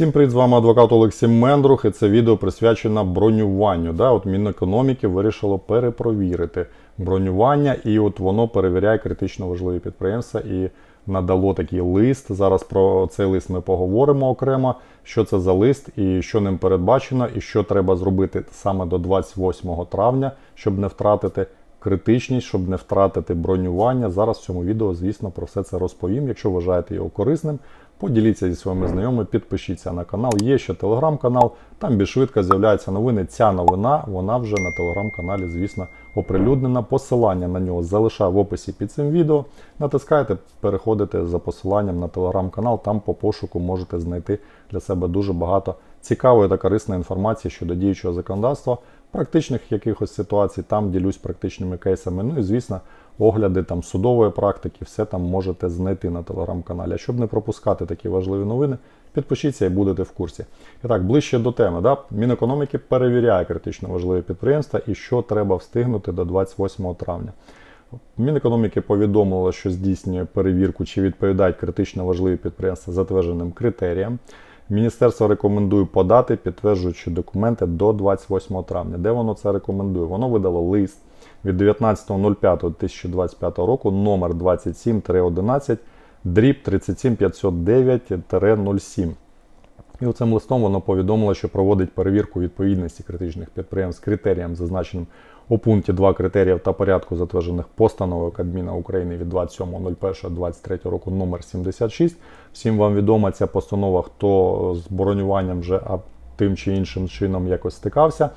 Всім привіт, з вами адвокат Олексій Мендрух, і це відео присвячено бронюванню. Да? От Мінекономіки вирішило перепровірити бронювання, і от воно перевіряє критично важливі підприємства і надало такий лист. Зараз про цей лист ми поговоримо окремо, що це за лист і що ним передбачено, і що треба зробити саме до 28 травня, щоб не втратити критичність, щоб не втратити бронювання. Зараз в цьому відео, звісно, про все це розповім. Якщо вважаєте його корисним, поділіться зі своїми знайомими, підпишіться на канал. Є ще телеграм-канал, там більш швидко з'являються новини. Ця новина вона вже на телеграм-каналі, звісно, оприлюднена. Посилання на нього залишаю в описі під цим відео. Натискайте, переходите за посиланням на телеграм-канал. Там по пошуку можете знайти для себе дуже багато цікавої та корисної інформації щодо діючого законодавства, практичних якихось ситуацій. Там ділюсь практичними кейсами. Ну і звісно, огляди там судової практики, все там можете знайти на телеграм-каналі. А щоб не пропускати такі важливі новини, підпишіться і будете в курсі. І так, ближче до теми. Да? Мінекономіки перевіряє критично важливі підприємства і що треба встигнути до 28 травня. Мінекономіки повідомило, що здійснює перевірку, чи відповідають критично важливі підприємства затвердженим критеріям. Міністерство рекомендує подати підтверджуючи документи до 28 травня. Де воно це рекомендує? Воно видало лист від 19.05.2025 року номер 27-11 дріб 37509-07. І оцим листом воно повідомило, що проводить перевірку відповідності критичних підприємств критеріям, зазначеним у пункті 2 критеріїв та порядку, затверджених постановою Кабміна України від 27.01.23 року номер 76. Всім вам відома ця постанова, хто з бронюванням вже тим чи іншим чином якось стикався.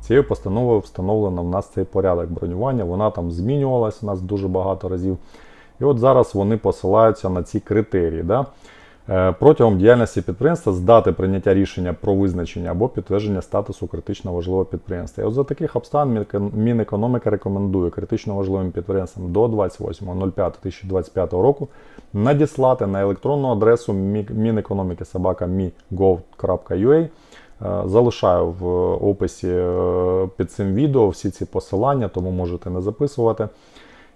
Цією постановою встановлено в нас цей порядок бронювання. Вона там змінювалась у нас дуже багато разів. І от зараз вони посилаються на ці критерії. Да? Е, Протягом діяльності підприємства з дати прийняття рішення про визначення або підтвердження статусу критично важливого підприємства. І от за таких обставин Мінекономіка рекомендує критично важливим підприємствам до 28.05.2025 року надіслати на електронну адресу Мінекономіки собака mi.gov.ua. Е, Залишаю в описі е, під цим відео всі ці посилання, тому можете не записувати.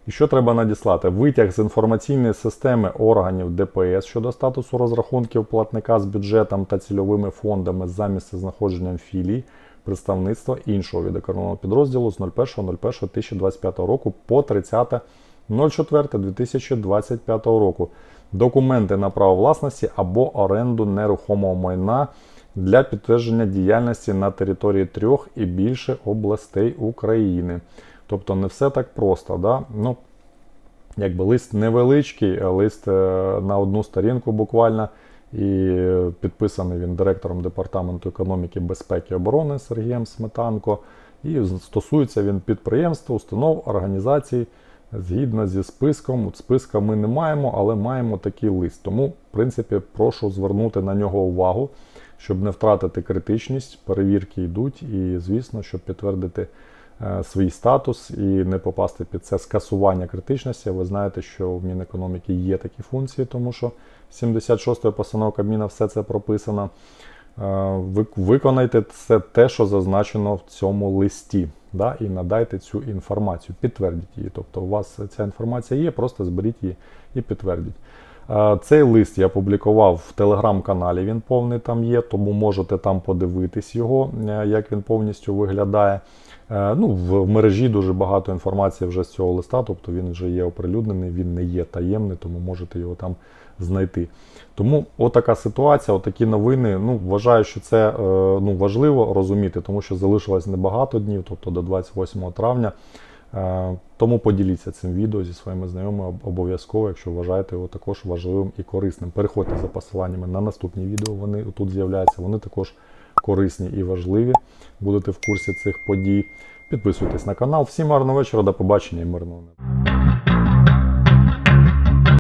І що треба надіслати? Витяг з інформаційної системи органів ДПС щодо статусу розрахунків платника з бюджетом та цільовими фондами за місцезнаходженням філій, представництва іншого відокремленого підрозділу з 01.01.2025 року по 30.04.2025 року. Документи на право власності або оренду нерухомого майна для підтвердження діяльності на території трьох і більше областей України. Тобто не все так просто. Да? Ну, якби лист невеличкий, лист е, на одну сторінку буквально. І підписаний він директором департаменту економіки, безпеки і оборони Сергієм Сметанко. І стосується він підприємств, установ, організацій згідно зі списком. Списка ми не маємо, але маємо такий лист. Тому, в принципі, прошу звернути на нього увагу, щоб не втратити критичність. Перевірки йдуть, і, звісно, щоб підтвердити е, свій статус і не попасти під це скасування критичності. Ви знаєте, що в Мінекономіки є такі функції, тому що 76-ї постанови Кабміна все це прописано. Е, ви- Виконайте це те, що зазначено в цьому листі, да, і надайте цю інформацію, підтвердіть її. Тобто у вас ця інформація є, просто зберіть її і підтвердіть. Е, Цей лист я публікував в телеграм-каналі, він повний там є, тому можете там подивитись його, е, як він повністю виглядає. Е, Ну, в, мережі дуже багато інформації вже з цього листа, тобто він вже є оприлюднений, він не є таємний, тому можете його там знайти. Тому отака ситуація, отакі новини. Ну, вважаю, що це е, ну, важливо розуміти, тому що залишилось небагато днів, тобто до 28 травня. Е, Тому поділіться цим відео зі своїми знайомими обов'язково, якщо вважаєте його також важливим і корисним. Переходьте за посиланнями на наступні відео. Вони тут з'являються. Вони також корисні і важливі. Будете в курсі цих подій. Підписуйтесь на канал. Всім гарного вечора, до побачення і мирного неба.